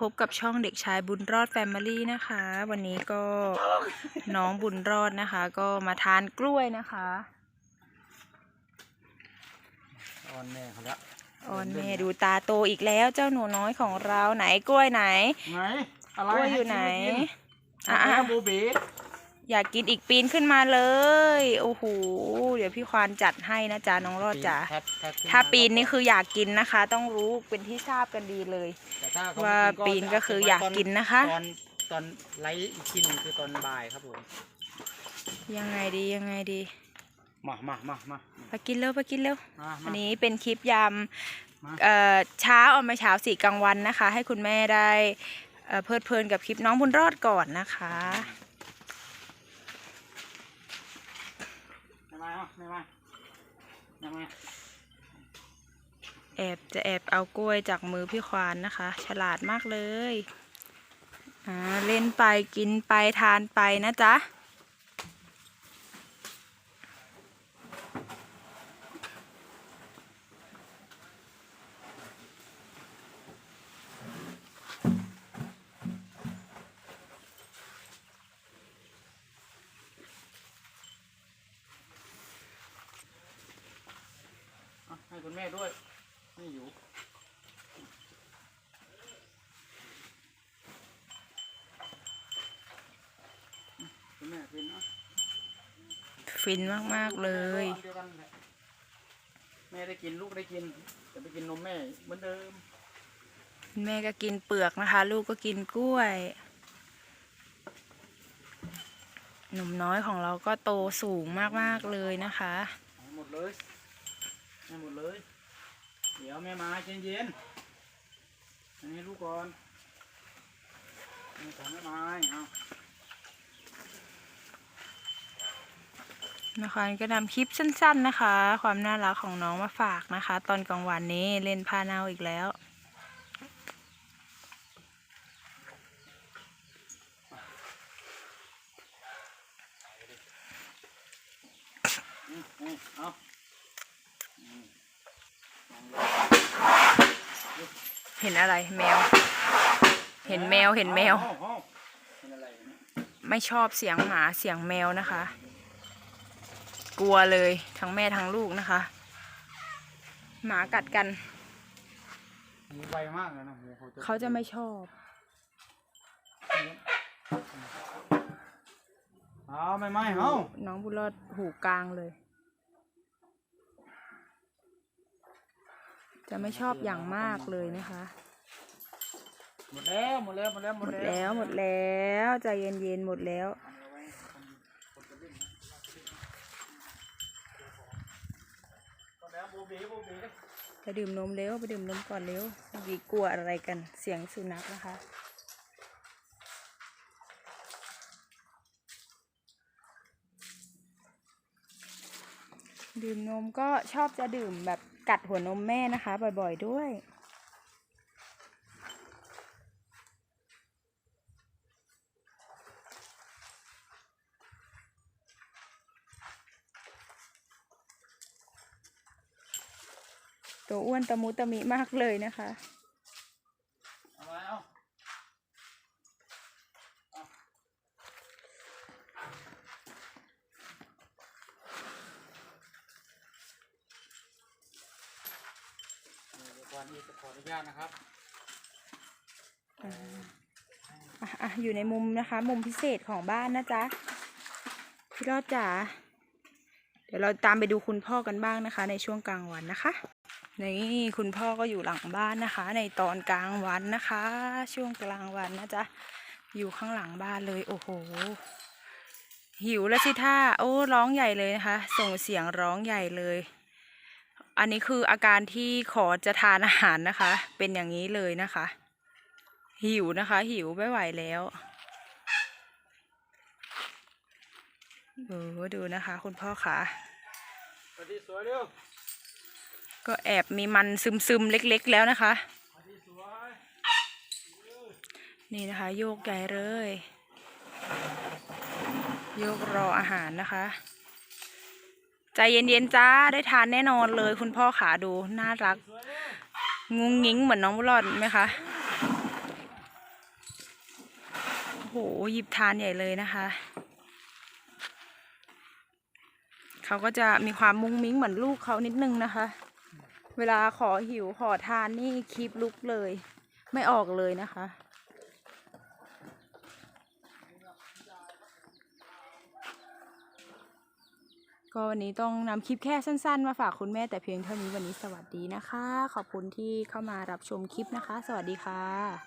พบกับช่องเด็กชายบุญรอดแฟมิลี่นะคะ วันนี้ก็น้องบุญรอดนะคะ ก็มาทานกล้วยนะคะออนแม่เขาละออนแม่ดูตาโตอีกแล้วเจ้าหนูน้อยของเราไหนกล้วยไหนไหนอะไรกล้วยอยู่ไหนอะอะอะอะบูบี อยากกินอีกปีนขึ้นมาเลย โอ้โห เดี๋ยวพี่ควานจัดให้นะจ๊ะน้องรอดจ๋าแท็บแท็บขึ้ถ้ามาปีนนี่คืออยากกินนะคะ ต้องรู้เป็นที่ทราบกันดีเลย แต่ถ้เขว่าไม่ปีนก็คืออยากกินนะคะ ตอนตอนไลฟ์อีกทีหนึงคือตอนบ่ายครับผม ยังไงดียังไงดีมามามามาไปกินเร็วไปกินเร็ว มาอัมานนี้เป็นคลิปยามมา เอ่อเช้าเอามาเช้าสี่กลางวันนะคะ ให้คุณแม่ได้เอ่อเพลิดเพลินกับคลิปน้องบุญรอดก่อนนะคะ มาไม่มาไม่มาแอบจะแอบเอากล้วยจากมือพี่ควานนะคะ ฉลาดมากเลย อ่า เล่นไปกินไปทานไปนะจ๊ะ คุณแม่ด้วย นี่อยู่ คุณแม่กินนะฟินมาก ๆ เลย เดียวกันแหละแม่ได้กินลูกได้กินจะไปกินนมแม่เหมือนเดิม แม่ก็กินเปลือกนะคะ ลูกก็กินกล้วย หนุ่มน้อยของเราก็โตสูงมาก ๆ เลยนะคะเอาหมดเลย ให้หมดเลย เดี๋ยวแม่มาเย็นเย็นๆอันนี้ลูกก่อนอันนี้ของแม่ไม้เอานะคะก็นำคลิปสั้น ๆนะคะ ความน่ารักของน้องมาฝากนะคะ ตอนกลางวันนี้เล่นพาเนาอีกแล้วอืมอืมเอาอืม เห็นอะไรแมว เห็นแมวเห็นแมวอาเอาเอาเป็นอะไรเนี่ยไม่ชอบเสียงหมาเสียงแมวนะคะ กลัวเลยทั้งแม่ทั้งลูกนะคะ หมากัดกันหูไวมากเลยนะหูเขาจะไม่ชอบเอาไม่ไม่เอาน้องบุญรอดหูกลางเลย จะไม่ชอบอย่างมากเลยนะคะ หมดแล้วหมดแล้วหมดแล้วหมดแล้วหมดแล้วใจเย็นๆหมดแล้ว หมดแล้วบูบีบูบีไปดื่มนมเร็วไปดื่มนมก่อนเร็ววีกลัวอะไรกันเสียงสุนัขนะคะ ดื่มนมก็ชอบจะดื่มแบบ กัดหัวนมแม่นะคะ บ่อยๆด้วย ตัวอ้วนตะมุตะมิมากเลยนะคะ เอามาเอาเดี๋ยว ก่อนนี้จะขออนุญาตนะครับอะอะอยู่ในมุมนะคะ มุมพิเศษของบ้านนะจ๊ะพี่รอดจ๋าเดี๋ยวเราตามไปดูคุณพ่อกันบ้างนะคะ ในช่วงกลางวันนะคะนี่คุณพ่อก็อยู่หลังบ้านนะคะ ในตอนกลางวันนะคะ ช่วงกลางวันนะจ๊ะอยู่ข้างหลังบ้านเลยโอ้โห หิวแล้วสิท่าโอ้ร้องใหญ่เลยนะคะ ส่งเสียงร้องใหญ่เลย อันนี้คืออาการที่ขอจะทานอาหารนะคะ เป็นอย่างนี้เลยนะคะ หิวนะคะ หิวไม่ไหวแล้วเออดูนะคะ คุณพ่อคะสวัสดีสวยเร็วก็แอบมีมันซึมๆ เล็กๆ แล้วนะคะสวัสดีสวยนี่นะคะ โยกใหญ่เลย โยกรออาหารนะคะ ใจเย็นๆจ้าได้ทานแน่นอนเลยคุณพ่อขาดูน่ารัก งุ้งงิ้งเหมือนน้องบุรอดไหมคะโหหยิบทานใหญ่เลยนะคะ เขาก็จะมีความมุ้งมิ้งเหมือนลูกเขานิดนึงนะคะ เวลาขอหิวขอทานนี่คลิปลุกเลย ไม่ออกเลยนะคะ ก็วันนี้ต้องนำคลิปแค่สั้นๆ มาฝากคุณแม่แต่เพียงเท่านี้วันนี้สวัสดีนะคะ ขอบคุณที่เข้ามารับชมคลิปนะคะ สวัสดีค่ะ